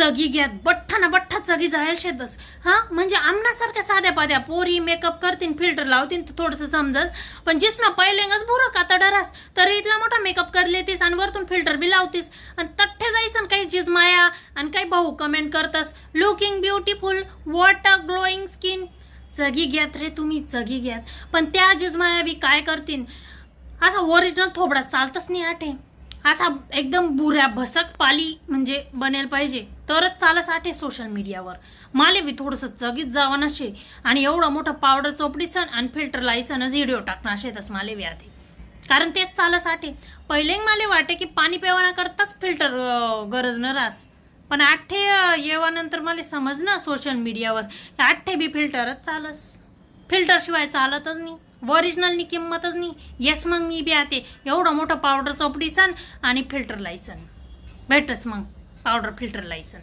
चगी घ्यात बठ्ठा ना बठ्ठा चगी जायला शेतस. हा? म्हणजे आमनासारख्या साध्या पाद्या पोरी मेकअप करतीन फिल्टर लावतीन तर थोडंसं समजस पण जिसना पहिल्यांगाच बुरक आता डरास तर इथला मोठा मेकअप कर लेतीस आणि वरतून फिल्टर बी लावतीस. आणि तठ्ठे जायचं काही जिजमाया माया आणि काही भाऊ कमेंट करतस. Looking beautiful what a glowing skin चगी घ्यात रे तुम्ही चगी घ्यात पण त्या जिजमाया बी काय करतीन? असा ओरिजिनल थोबडा चालतच नाही आठे. असा एकदम बुऱ्या भसक पाली म्हणजे बनेल पाहिजे. तरच चालस आठे सोशल मीडियावर माले बी थोडंसं चगीत जावं नशे. आणि एवढं मोठं पावडर चोपडीसन आणि फिल्टर लायसनच व्हिडिओ टाकणं असेतच माले बी आधी. कारण तेच चालस आठे. पहिले माले वाटे की पाणी करताच फिल्टर गरज न रास. पण आठे येवानंतर मला समजलं सोशल मीडियावर आठे बी फिल्टरच चालस. फिल्टरशिवाय चालतच नाही. ओरिजिनलनी किंमतच नाही. येस मग मी बी आते. एवढं मोठं पावडर चोपडीसन आणि फिल्टर लायसन भेटस मग. Powder filter licence